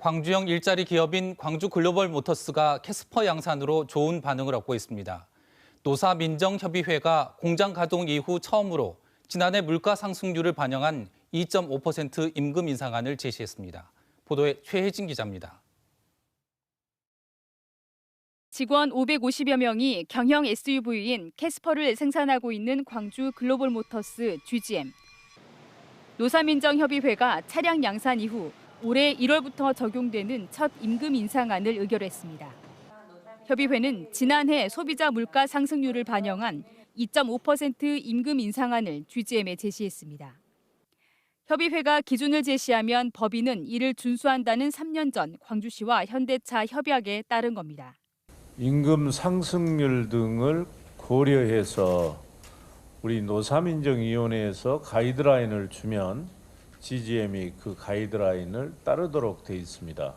광주형 일자리 기업인 광주 글로벌 모터스가 캐스퍼 양산으로 좋은 반응을 얻고 있습니다. 노사민정협의회가 공장 가동 이후 처음으로 지난해 물가 상승률을 반영한 2.5% 임금 인상안을 제시했습니다. 보도에 최혜진 기자입니다. 직원 550여 명이 경형 SUV인 캐스퍼를 생산하고 있는 광주 글로벌 모터스 GGM. 노사민정협의회가 차량 양산 이후 올해 1월부터 적용되는 첫 임금 인상안을 의결했습니다. 협의회는 지난해 소비자 물가 상승률을 반영한 2.5% 임금 인상안을 GGM에 제시했습니다. 협의회가 기준을 제시하면 법인은 이를 준수한다는 3년 전 광주시와 현대차 협약에 따른 겁니다. 임금 상승률 등을 고려해서 우리 노사민정위원회에서 가이드라인을 주면 GGM이 그 가이드라인을 따르도록 돼 있습니다.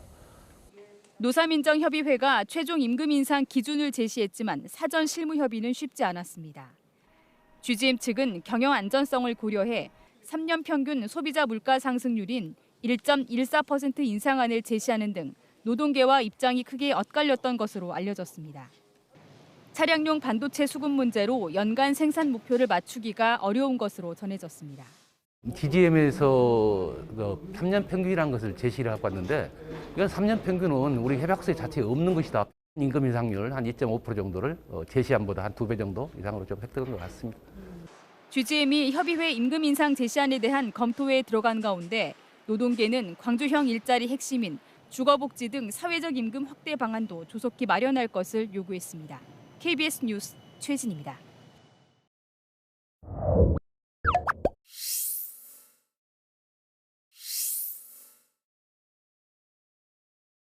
노사민정협의회가 최종 임금 인상 기준을 제시했지만 사전 실무 협의는 쉽지 않았습니다. GGM 측은 경영 안전성을 고려해 3년 평균 소비자 물가 상승률인 1.14% 인상안을 제시하는 등 노동계와 입장이 크게 엇갈렸던 것으로 알려졌습니다. 차량용 반도체 수급 문제로 연간 생산 목표를 맞추기가 어려운 것으로 전해졌습니다. DGM에서 3년 평균이라는 것을 제시를 하고 왔는데 이건 3년 평균은 우리 협약서 자체에 없는 것이다. 임금 인상률 한 2.5% 정도를 어, 제시안보다 한 두 배 정도 이상으로 좀 획득한 것 같습니다. GGM이 협의회 임금 인상 제시안에 대한 검토에 들어간 가운데 노동계는 광주형 일자리 핵심인 주거복지 등 사회적 임금 확대 방안도 조속히 마련할 것을 요구했습니다. KBS 뉴스 최진입니다.